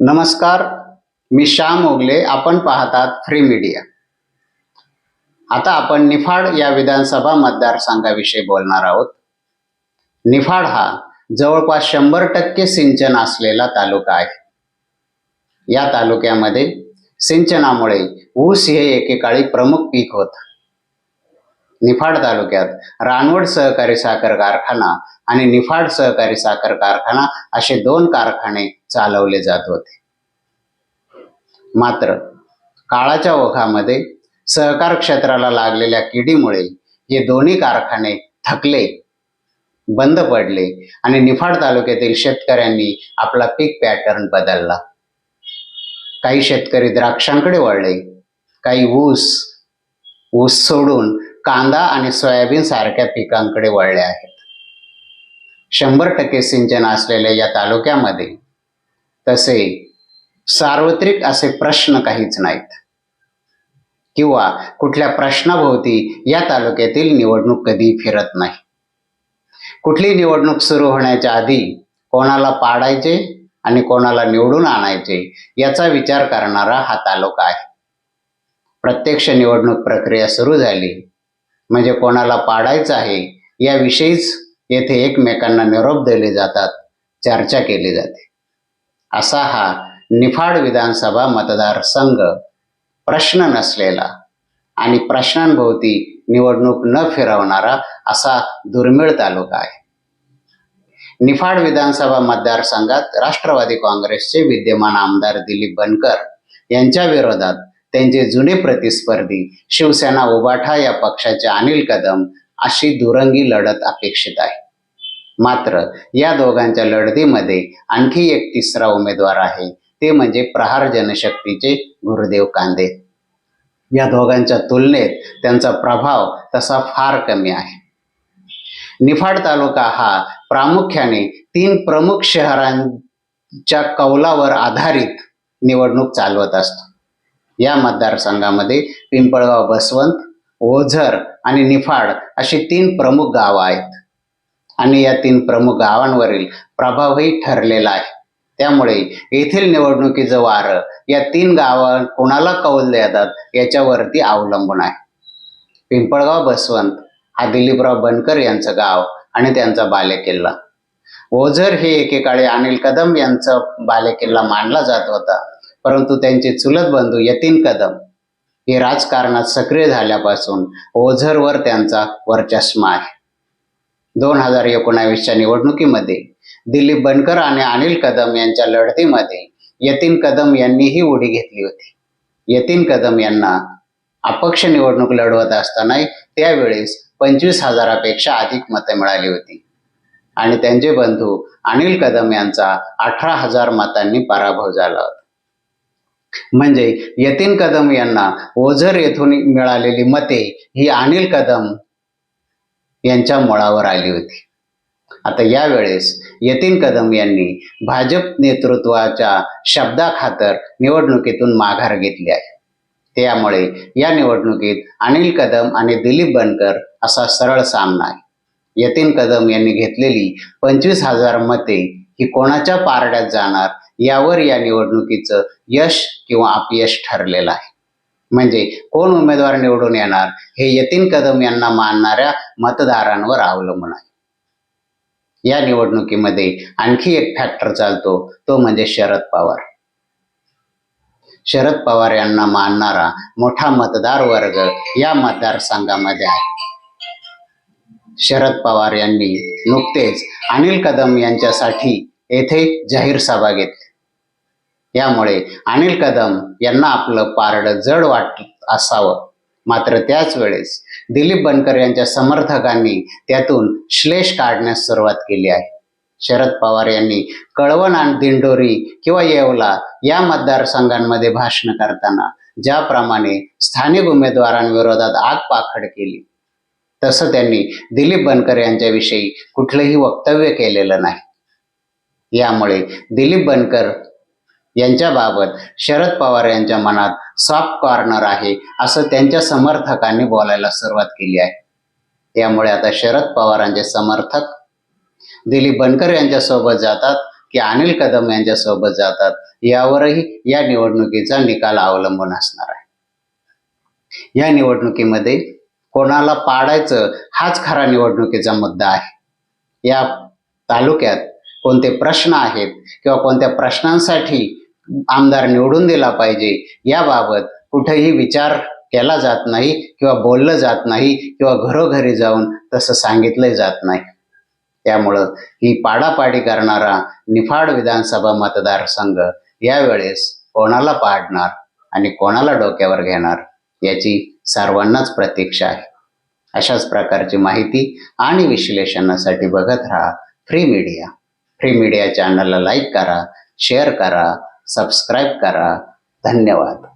नमस्कार मी श्याम ओगले आपण पाहतात फ्री मीडिया आता आपण निफाड या विधानसभा मतदारसंघाविषयी बोलणार आहोत. निफाड हा जवळपास शंभर टक्के सिंचन असलेला तालुका आहे. या तालुक्यामध्ये सिंचनामुळे ऊस हे एकेकाळी प्रमुख पीक होत. निफाड तालुक्यात रानवड सहकारी साखर कारखाना आणि निफाड सहकारी साखर कारखाना असे दोन कारखाने चालवले जात होते. मात्र काळाच्या ओघामध्ये सहकार क्षेत्राला लागलेल्या किडीमुळे हे दोन्ही कारखाने थकले बंद पडले आणि निफाड तालुक्यातील शेतकऱ्यांनी आपला पीक पॅटर्न बदलला. काही शेतकरी द्राक्षांकडे वळले काही ऊस ऊस सोडून कांदा आणि सोयाबीन सारख्या पिकांकडे वळले आहेत. शंभर टक्के सिंचन असलेल्या या तालुक्यामध्ये तसे सार्वत्रिक असे प्रश्न काहीच नाहीत. किंवा कुठल्या प्रश्नाभोवती या तालुक्यातील निवडणूक कधी फिरत नाही. कुठली निवडणूक सुरू होण्याच्या आधी कोणाला पाडायचे आणि कोणाला निवडून आणायचे याचा विचार करणारा हा तालुका आहे. प्रत्यक्ष निवडणूक प्रक्रिया सुरू झाली म्हणजे कोणाला पाडायचं आहे याविषयीच येथे एकमेकांना निरोप दिले जातात चर्चा केली जाते. असा हा निफाड विधानसभा मतदारसंघ प्रश्न नसलेला आणि प्रश्नांभोवती निवडणूक न फिरवणारा असा दुर्मिळ तालुका आहे. निफाड विधानसभा मतदारसंघात राष्ट्रवादी काँग्रेसचे विद्यमान आमदार दिलीप बनकर यांच्या विरोधात त्यांचे जुने प्रतिस्पर्धी शिवसेना उबाठा या पक्षाचे अनिल कदम अशी दुरंगी लढत अपेक्षित आहे. मात्र या दोघांच्या लढतीमध्ये आणखी एक तिसरा उमेदवार आहे ते म्हणजे प्रहार जनशक्तीचे गुरुदेव कांदे. या दोघांच्या तुलनेत त्यांचा प्रभाव तसा फार कमी आहे. निफाड तालुका हा प्रामुख्याने तीन प्रमुख शहरांच्या कौलावर आधारित निवडणूक चालवत असतो. या मतदारसंघामध्ये पिंपळगाव बसवंत ओझर आणि निफाड अशी तीन प्रमुख गावं आहेत. आणि या तीन प्रमुख गावांवरील प्रभावही ठरलेला आहे. त्यामुळे येथील निवडणुकीचं वारं या तीन गावां कोणाला कौल देतात याच्यावरती अवलंबून आहे. पिंपळगाव बसवंत हा दिलीपराव बनकर यांचं गाव आणि त्यांचा बालेकिल्ला. ओझर हे एकेकाळी अनिल कदम यांचा बालेकिल्ला मानला जात होता. परंतु त्यांचे चुलत बंधू यतीन कदम हे राजकारणात सक्रिय झाल्यापासून ओझरवर त्यांचा वर्चस्व आहे. दोन हजार एकोणावीसच्या निवडणुकीमध्ये दिलीप बनकर आणि अनिल कदम यांच्या लढतीमध्ये यतीन कदम यांनीही उडी घेतली होती. यतीन कदम यांना अपक्ष निवडणूक लढवत असताना त्यावेळेस पंचवीस हजारापेक्षा अधिक मतं मिळाली होती. आणि त्यांचे बंधू अनिल कदम यांचा अठरा हजार मतांनी पराभव झाला होता. म्हणजे यतीन कदम यांना ओझर येथून मिळालेली मते ही अनिल कदम यांच्या मुळावर आली होती. आता यावेळेस यतीन कदम यांनी भाजप नेतृत्वाच्या शब्दाखातर निवडणुकीतून माघार घेतली आहे. त्यामुळे या निवडणुकीत अनिल कदम आणि दिलीप बनकर असा सरळ सामना आहे. यतीन कदम यांनी घेतलेली पंचवीस हजार मते ही कोणाच्या पारड्यात जाणार यावर या निवडणुकीचं यश किंवा अपयश ठरलेलं आहे. म्हणजे कोण उमेदवार निवडून येणार हे यतीन कदम यांना मानणाऱ्या मतदारांवर अवलंबून आहे. या निवडणुकीमध्ये आणखी एक फॅक्टर चालतो तो म्हणजे शरद पवार. शरद पवार यांना मानणारा मोठा मतदार वर्ग या मतदारसंघामध्ये आहे. शरद पवार यांनी नुकतेच अनिल कदम यांच्यासाठी येथे जाहीर सभा घेतली. यामुळे अनिल कदम यांना आपलं पारडं जड वाटत असावं. मात्र त्याच वेळेस दिलीप बनकर यांच्या समर्थकांनी त्यातून श्लेष काढण्यास सुरुवात केली आहे. शरद पवार यांनी कळवण आणि दिंडोरी किंवा येवला या मतदारसंघांमध्ये भाषण करताना ज्याप्रमाणे स्थानिक उमेदवारांविरोधात आगपाखड केली तसं त्यांनी दिलीप बनकर यांच्याविषयी कुठलंही वक्तव्य केलेलं नाही. यामुळे दिलीप बनकर यांच्याबाबत शरद पवार यांच्या मनात सॉफ्ट कॉर्नर आहे असं त्यांच्या समर्थकांनी बोलायला सुरुवात केली आहे. त्यामुळे आता शरद पवारांचे समर्थक दिलीप बनकर यांच्यासोबत जातात की अनिल कदम यांच्यासोबत जातात यावरही या निवडणुकीचा निकाल अवलंबून असणार आहे. या निवडणुकीमध्ये कोणाला पाडायचं हाच खरा निवडणुकीचा मुद्दा आहे. या तालुक्यात कोणते प्रश्न आहेत किंवा कोणत्या प्रश्नांसाठी आमदार निवडून दिला पाहिजे याबाबत कुठेही विचार केला जात नाही किंवा बोललं जात नाही किंवा घरोघरी जाऊन तसं सांगितलं जात नाही. त्यामुळं ही पाडापाडी करणारा निफाड विधानसभा मतदारसंघ यावेळेस कोणाला पाडणार आणि कोणाला डोक्यावर घेणार याची सर्वांनाच प्रतीक्षा आहे. अशाच प्रकारची माहिती आणि विश्लेषणासाठी बघत राहा फ्री मीडिया. फ्री मीडिया चॅनलला लाईक करा शेअर करा सबस्क्राईब करा. धन्यवाद.